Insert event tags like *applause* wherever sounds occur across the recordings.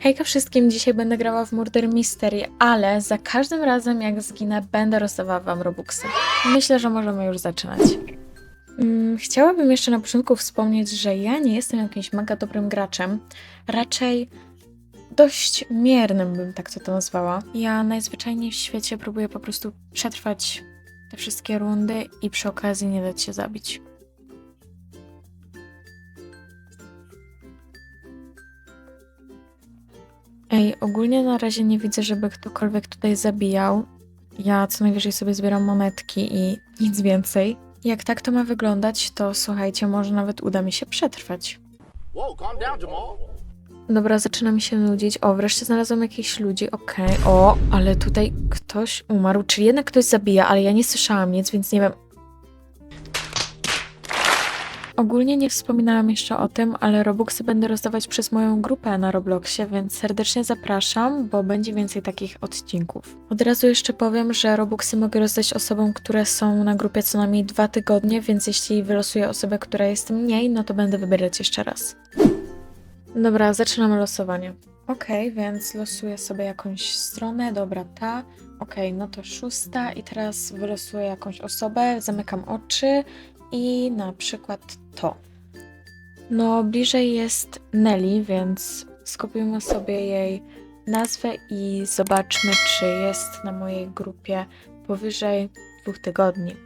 Hejka wszystkim, dzisiaj będę grała w Murder Mystery, ale za każdym razem jak zginę, będę rozdawała wam Robuxy. Myślę, że możemy już zaczynać. Mm, Chciałabym jeszcze na początku wspomnieć, że ja nie jestem jakimś mega dobrym graczem, raczej dość miernym bym tak to nazwała. Ja najzwyczajniej w świecie próbuję po prostu przetrwać te wszystkie rundy i przy okazji nie dać się zabić. Ej, ogólnie na razie nie widzę, żeby ktokolwiek tutaj zabijał. Ja co najwyżej sobie zbieram monetki i nic więcej. Jak tak to ma wyglądać, to słuchajcie, może nawet uda mi się przetrwać. Whoa, calm down, Jamal. Dobra, zaczyna mi się nudzić. O, wreszcie znalazłam jakichś ludzi, okej. O, ale tutaj ktoś umarł, czyli jednak ktoś zabija, ale ja nie słyszałam nic, więc nie wiem. Ogólnie nie wspominałam jeszcze o tym, ale Robuxy będę rozdawać przez moją grupę na Robloxie, więc serdecznie zapraszam, bo będzie więcej takich odcinków. Od razu jeszcze powiem, że Robuxy mogę rozdać osobom, które są na grupie co najmniej dwa tygodnie, więc jeśli wylosuję osobę, która jest mniej, no to będę wybierać jeszcze raz. Dobra, zaczynamy losowanie. Okej, więc losuję sobie jakąś stronę. Dobra, ta. Okej, no to szósta i teraz wylosuję jakąś osobę, zamykam oczy i na przykład to. No, bliżej jest Nelly, więc skopiujmy sobie jej nazwę i zobaczmy, czy jest na mojej grupie powyżej dwóch tygodni.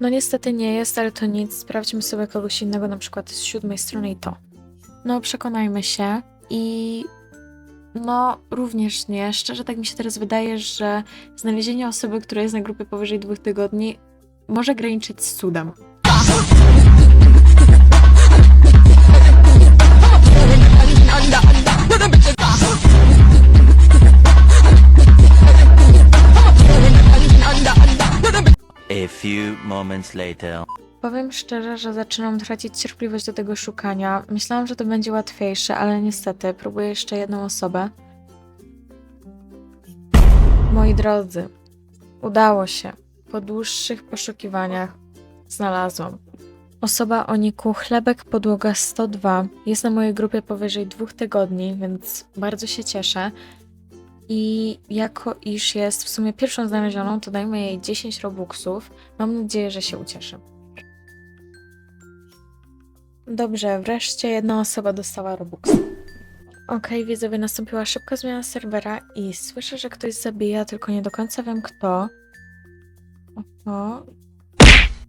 No niestety nie jest, ale to nic. Sprawdźmy sobie kogoś innego, na przykład z siódmej strony i to. No przekonajmy się i no również nie. Szczerze tak mi się teraz wydaje, że znalezienie osoby, która jest na grupie powyżej dwóch tygodni może graniczyć z cudem. A few moments later. Powiem szczerze, że zaczynam tracić cierpliwość do tego szukania. Myślałam, że to będzie łatwiejsze, ale niestety próbuję jeszcze jedną osobę. Moi drodzy, udało się. Po dłuższych poszukiwaniach znalazłam. Osoba o niku Chlebek Podłoga 102 jest na mojej grupie powyżej dwóch tygodni, więc bardzo się cieszę. I jako iż jest w sumie pierwszą znalezioną, to dajmy jej 10 robuxów. Mam nadzieję, że się ucieszy. Dobrze, wreszcie jedna osoba dostała Robux. Okej, widzowie, nastąpiła szybka zmiana serwera i słyszę, że ktoś zabija, tylko nie do końca wiem kto. Oho.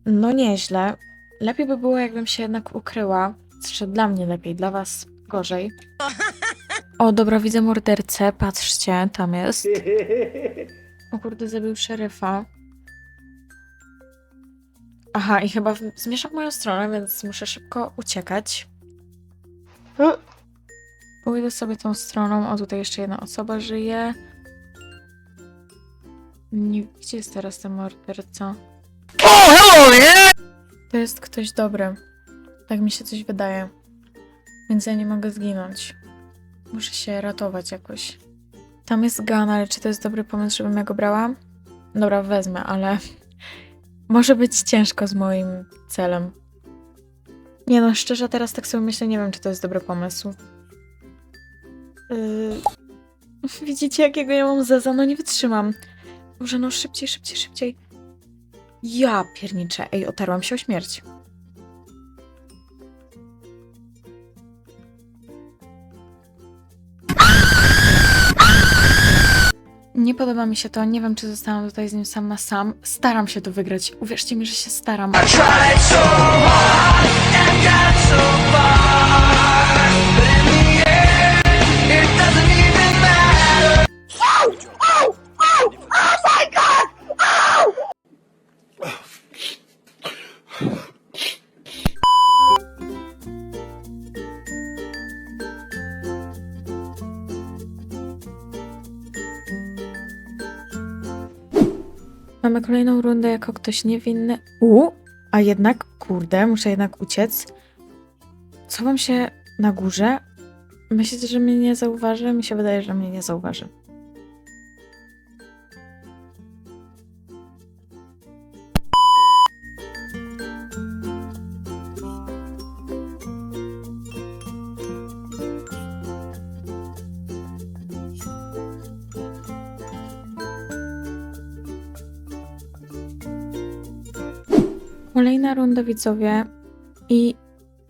No nieźle. Lepiej by było, jakbym się jednak ukryła. Znaczy, dla mnie lepiej, dla was gorzej. O, dobra, widzę mordercę, patrzcie, tam jest. O kurde, zabił szeryfa. Aha, i chyba zmierza w moją stronę, więc muszę szybko uciekać. Pójdę sobie tą stroną. O, tutaj jeszcze jedna osoba żyje. Nie, gdzie jest teraz ten morderca? To jest ktoś dobry. Tak mi się coś wydaje. Więc ja nie mogę zginąć. Muszę się ratować jakoś. Tam jest gun, ale czy to jest dobry pomysł, żebym ja go brała? Dobra, wezmę, ale *laughs* może być ciężko z moim celem. Nie no, szczerze teraz tak sobie myślę, nie wiem, czy to jest dobry pomysł. Yy... *laughs* Widzicie, jakiego ja mam zeza? No nie wytrzymam. Może no szybciej, szybciej, szybciej. Ja pierniczę. Ej, otarłam się o śmierć. Nie podoba mi się to, nie wiem czy zostałam tutaj z nim sam na sam. Staram się to wygrać, uwierzcie mi, że się staram. Mamy kolejną rundę jako ktoś niewinny. U, a jednak, kurde, muszę jednak uciec. Schowam się na górze. Myślicie, że mnie nie zauważy? Mi się wydaje, że mnie nie zauważy. Kolejna runda widzowie i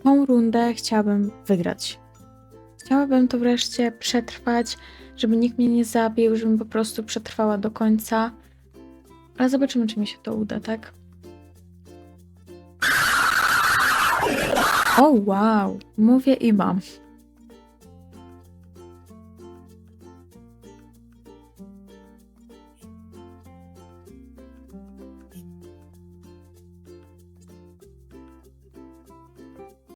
tą rundę chciałabym wygrać. Chciałabym to wreszcie przetrwać, żeby nikt mnie nie zabił, żebym po prostu przetrwała do końca. Ale zobaczymy, czy mi się to uda, tak? O wow, mówię i mam.